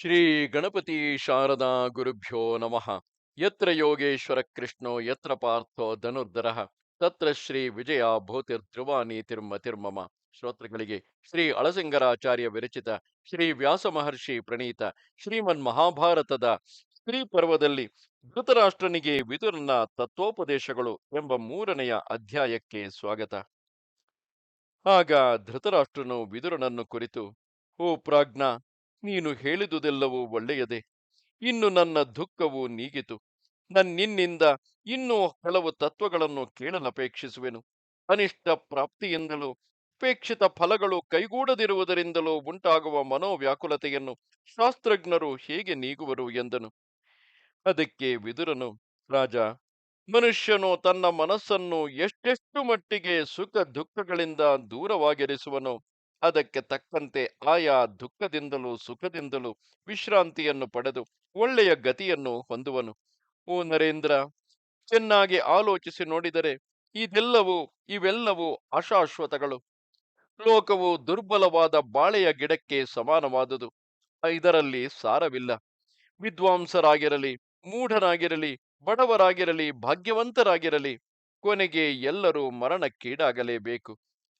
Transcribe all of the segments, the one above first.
ಶ್ರೀ ಗಣಪತಿ ಶಾರದಾ ಗುರುಭ್ಯೋ ನಮಃ. ಯತ್ರ ಯೋಗೇಶ್ವರ ಕೃಷ್ಣೋ, ಯತ್ರ ಪಾರ್ಥೋ ಧನುರ್ಧರ. ತತ್ರ ಶ್ರೀ ವಿಜಯ ಭೂತಿರ್ಧ್ರುವಾನಿ ತಿರ್ಮ ತಿರ್ಮಮ. ಶ್ರೋತೃಗಳಿಗೆ ಶ್ರೀ ಅಳಸಿಂಗರಾಚಾರ್ಯ ವಿರಚಿತ ಶ್ರೀ ವ್ಯಾಸ ಮಹರ್ಷಿ ಪ್ರಣೀತ ಶ್ರೀಮನ್ ಮಹಾಭಾರತದ ಸ್ತ್ರೀ ಪರ್ವದಲ್ಲಿ ಧೃತರಾಷ್ಟ್ರನಿಗೆ ವಿದುರನ ತತ್ವೋಪದೇಶಗಳು ಎಂಬ ಮೂರನೆಯ ಅಧ್ಯಾಯಕ್ಕೆ ಸ್ವಾಗತ. ಆಗ ಧೃತರಾಷ್ಟ್ರನು ವಿದುರನನ್ನು ಕುರಿತು ಓ ಪ್ರಾಜ್ಞ ನೀನು ಹೇಳಿದುದೆಲ್ಲವೂ ಒಳ್ಳೆಯದೇ. ಇನ್ನು ನನ್ನ ದುಃಖವು ನೀಗಿತು. ನನ್ನಿನ್ನಿಂದ ಇನ್ನೂ ಕೆಲವು ತತ್ವಗಳನ್ನು ಕೇಳಲಪೇಕ್ಷಿಸುವೆನು. ಅನಿಷ್ಟ ಪ್ರಾಪ್ತಿಯಿಂದಲೂ ಅಪೇಕ್ಷಿತ ಫಲಗಳು ಕೈಗೂಡದಿರುವುದರಿಂದಲೂ ಉಂಟಾಗುವ ಮನೋವ್ಯಾಕುಲತೆಯನ್ನು ಶಾಸ್ತ್ರಜ್ಞರು ಹೇಗೆ ನೀಗುವರು ಎಂದನು. ಅದಕ್ಕೆ ವಿದುರನು, ರಾಜ, ಮನುಷ್ಯನು ತನ್ನ ಮನಸ್ಸನ್ನು ಎಷ್ಟೆಷ್ಟು ಮಟ್ಟಿಗೆ ಸುಖ ದುಃಖಗಳಿಂದ ದೂರವಾಗಿರಿಸುವನೋ ಅದಕ್ಕೆ ತಕ್ಕಂತೆ ಆಯಾ ದುಃಖದಿಂದಲೂ ಸುಖದಿಂದಲೂ ವಿಶ್ರಾಂತಿಯನ್ನು ಪಡೆದು ಒಳ್ಳೆಯ ಗತಿಯನ್ನು ಹೊಂದುವನು. ಓ ನರೇಂದ್ರ, ಚೆನ್ನಾಗಿ ಆಲೋಚಿಸಿ ನೋಡಿದರೆ ಇದೆಲ್ಲವೂ, ಇವೆಲ್ಲವೂ ಅಶಾಶ್ವತಗಳು. ಲೋಕವು ದುರ್ಬಲವಾದ ಬಾಳೆಯ ಗಿಡಕ್ಕೆ ಸಮಾನವಾದುದು. ಇದರಲ್ಲಿ ಸಾರವಿಲ್ಲ. ವಿದ್ವಾಂಸರಾಗಿರಲಿ ಮೂಢರಾಗಿರಲಿ ಬಡವರಾಗಿರಲಿ, ಭಾಗ್ಯವಂತರಾಗಿರಲಿ ಕೊನೆಗೆ ಎಲ್ಲರೂ ಮರಣಕ್ಕೀಡಾಗಲೇಬೇಕು.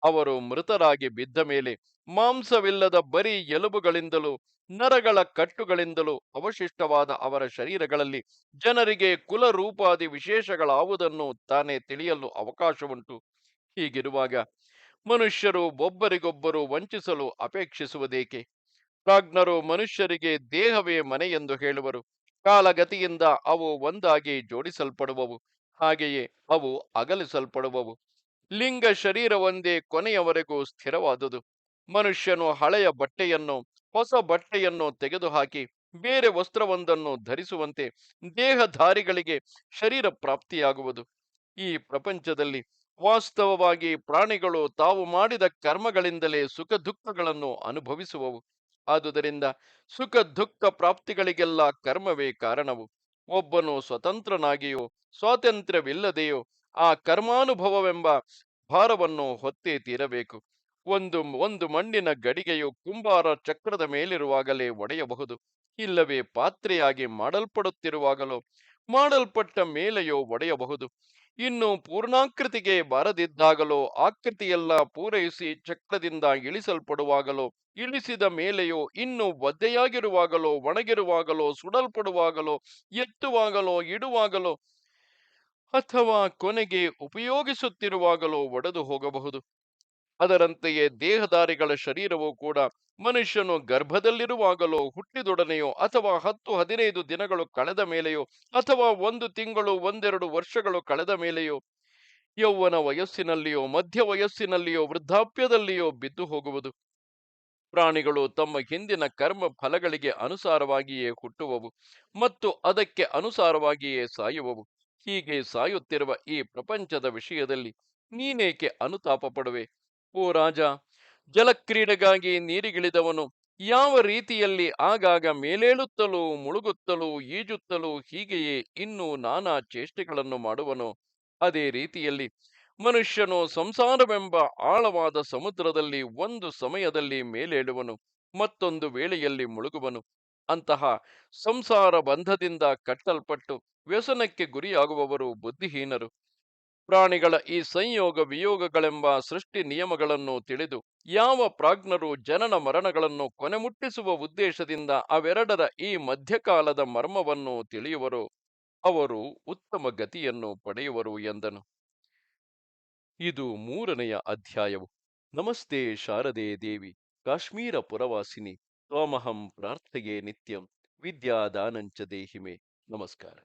ಅವರು ಮೃತರಾಗಿ ಬಿದ್ದ ಮೇಲೆ ಮಾಂಸವಿಲ್ಲದ ಬರಿ ಎಲುಬುಗಳಿಂದಲೂ, ನರಗಳ ಕಟ್ಟುಗಳಿಂದಲೂ, ಅವಶಿಷ್ಟವಾದ ಅವರ ಶರೀರಗಳಲ್ಲಿ ಜನರಿಗೆ ಕುಲರೂಪಾದಿ ವಿಶೇಷಗಳಾವುದನ್ನು ತಾನೇ ತಿಳಿಯಲು ಅವಕಾಶವುಂಟು. ಹೀಗಿರುವಾಗ ಮನುಷ್ಯರು ಒಬ್ಬರಿಗೊಬ್ಬರು ವಂಚಿಸಲು ಅಪೇಕ್ಷಿಸುವುದೇಕೆ? ಪ್ರಾಜ್ಞರು ಮನುಷ್ಯರಿಗೆ ದೇಹವೇ ಮನೆ ಎಂದು ಹೇಳುವರು. ಕಾಲಗತಿಯಿಂದ ಅವು ಒಂದಾಗಿ ಜೋಡಿಸಲ್ಪಡುವವು. ಹಾಗೆಯೇ ಅವು ಅಗಲಿಸಲ್ಪಡುವವು. ಲಿಂಗ ಶರೀರ ಒಂದೇ ಕೊನೆಯವರೆಗೂ ಸ್ಥಿರವಾದುದು. ಮನುಷ್ಯನು ಹಳೆಯ ಬಟ್ಟೆಯನ್ನು, ಹೊಸ ಬಟ್ಟೆಯನ್ನು ತೆಗೆದುಹಾಕಿ, ಬೇರೆ ವಸ್ತ್ರವೊಂದನ್ನು ಧರಿಸುವಂತೆ ದೇಹಧಾರಿಗಳಿಗೆ ಶರೀರ ಪ್ರಾಪ್ತಿಯಾಗುವುದು. ಈ ಪ್ರಪಂಚದಲ್ಲಿ ವಾಸ್ತವವಾಗಿ ಪ್ರಾಣಿಗಳು ತಾವು ಮಾಡಿದ ಕರ್ಮಗಳಿಂದಲೇ ಸುಖ ದುಃಖಗಳನ್ನು ಅನುಭವಿಸುವವು. ಆದುದರಿಂದ ಸುಖ ದುಃಖ ಪ್ರಾಪ್ತಿಗಳಿಗೆಲ್ಲ ಕರ್ಮವೇ ಕಾರಣವು. ಒಬ್ಬನು ಸ್ವತಂತ್ರನಾಗಿಯೋ, ಸ್ವಾತಂತ್ರ್ಯವಿಲ್ಲದೆಯೋ, ಆ ಕರ್ಮಾನುಭವವೆಂಬ ಭಾರವನ್ನು ಹೊತ್ತೇ ತೀರಬೇಕು. ಒಂದು ಒಂದು ಮಣ್ಣಿನ ಗಡಿಗೆಯು ಕುಂಬಾರ ಚಕ್ರದ ಮೇಲಿರುವಾಗಲೇ ಒಡೆಯಬಹುದು. ಇಲ್ಲವೇ ಪಾತ್ರೆಯಾಗಿ ಮಾಡಲ್ಪಡುತ್ತಿರುವಾಗಲೋ, ಮಾಡಲ್ಪಟ್ಟ ಮೇಲೆಯೋ ಒಡೆಯಬಹುದು. ಇನ್ನು ಪೂರ್ಣಾಕೃತಿಗೆ ಬಾರದಿದ್ದಾಗಲೋ, ಆಕೃತಿಯೆಲ್ಲ ಪೂರೈಸಿ ಚಕ್ರದಿಂದ ಇಳಿಸಲ್ಪಡುವಾಗಲೋ, ಇಳಿಸಿದ ಮೇಲೆಯೋ ಇನ್ನು ಒದ್ದೆಯಾಗಿರುವಾಗಲೋ, ಒಣಗಿರುವಾಗಲೋ, ಸುಡಲ್ಪಡುವಾಗಲೋ, ಎತ್ತುವಾಗಲೋ, ಇಡುವಾಗಲೋ ಅಥವಾ ಕೊನೆಗೆ ಉಪಯೋಗಿಸುತ್ತಿರುವಾಗಲೋ ಒಡೆದು ಹೋಗಬಹುದು. ಅದರಂತೆಯೇ ದೇಹದಾರಿಗಳ ಶರೀರವು ಕೂಡ ಮನುಷ್ಯನು ಗರ್ಭದಲ್ಲಿರುವಾಗಲೋ ಹುಟ್ಟಿದೊಡನೆಯೋ ಅಥವಾ ಹತ್ತು ಹದಿನೈದು ದಿನಗಳು ಕಳೆದ ಮೇಲೆಯೋ ಅಥವಾ ಒಂದು ತಿಂಗಳು, ಒಂದೆರಡು ವರ್ಷಗಳು ಕಳೆದ ಮೇಲೆಯೋ, ಯೌವನ ವಯಸ್ಸಿನಲ್ಲಿಯೋ, ಮಧ್ಯ ವಯಸ್ಸಿನಲ್ಲಿಯೋ, ವೃದ್ಧಾಪ್ಯದಲ್ಲಿಯೋ ಬಿದ್ದು ಹೋಗುವುದು. ಪ್ರಾಣಿಗಳು ತಮ್ಮ ಹಿಂದಿನ ಕರ್ಮ ಫಲಗಳಿಗೆ ಅನುಸಾರವಾಗಿಯೇ ಹುಟ್ಟುವವು ಮತ್ತು ಅದಕ್ಕೆ ಅನುಸಾರವಾಗಿಯೇ ಸಾಯುವವು. ಹೀಗೆ ಸಾಯುತ್ತಿರುವ ಈ ಪ್ರಪಂಚದ ವಿಷಯದಲ್ಲಿ ನೀನೇಕೆ ಅನುತಾಪ ಪಡುವೆ? ಓ ರಾಜ, ಜಲಕ್ರೀಡೆಗಾಗಿ ನೀರಿಗಿಳಿದವನು ಯಾವ ರೀತಿಯಲ್ಲಿ ಆಗಾಗ ಮೇಲೇಳುತ್ತಲೂ, ಮುಳುಗುತ್ತಲೂ, ಈಜುತ್ತಲೂ ಹೀಗೆಯೇ ಇನ್ನೂ ನಾನಾ ಚೇಷ್ಟೆಗಳನ್ನು ಮಾಡುವನು? ಅದೇ ರೀತಿಯಲ್ಲಿ ಮನುಷ್ಯನು ಸಂಸಾರವೆಂಬ ಆಳವಾದ ಸಮುದ್ರದಲ್ಲಿ ಒಂದು ಸಮಯದಲ್ಲಿ ಮೇಲೇಳುವನು, ಮತ್ತೊಂದು ವೇಳೆಯಲ್ಲಿ ಮುಳುಗುವನು. ಅಂತಹ ಸಂಸಾರ ಬಂಧದಿಂದ ಕಟ್ಟಲ್ಪಟ್ಟು ವ್ಯಸನಕ್ಕೆ ಗುರಿಯಾಗುವವರು ಬುದ್ಧಿಹೀನರು. ಪ್ರಾಣಿಗಳ ಈ ಸಂಯೋಗ ವಿಯೋಗಗಳೆಂಬ ಸೃಷ್ಟಿ ನಿಯಮಗಳನ್ನು ತಿಳಿದು ಯಾವ ಪ್ರಾಜ್ಞರು ಜನನ ಮರಣಗಳನ್ನು ಕೊನೆಮುಟ್ಟಿಸುವ ಉದ್ದೇಶದಿಂದ ಅವೆರಡರ ಈ ಮಧ್ಯಕಾಲದ ಮರ್ಮವನ್ನು ತಿಳಿಯುವರೋ ಅವರು ಉತ್ತಮ ಗತಿಯನ್ನು ಪಡೆಯುವರು ಎಂದನು. ಇದು ಮೂರನೆಯ ಅಧ್ಯಾಯವು. ನಮಸ್ತೆ ಶಾರದೆ ದೇವಿ, ಕಾಶ್ಮೀರ ಪುರವಾಸಿನಿ. ತ್ವಮಹಂ ಪ್ರಾರ್ಥೆಯೇ ನಿತ್ಯಂ ವಿದ್ಯಾದಾನಂಚ ದೇಹಿಮೆ. ನಮಸ್ಕಾರ.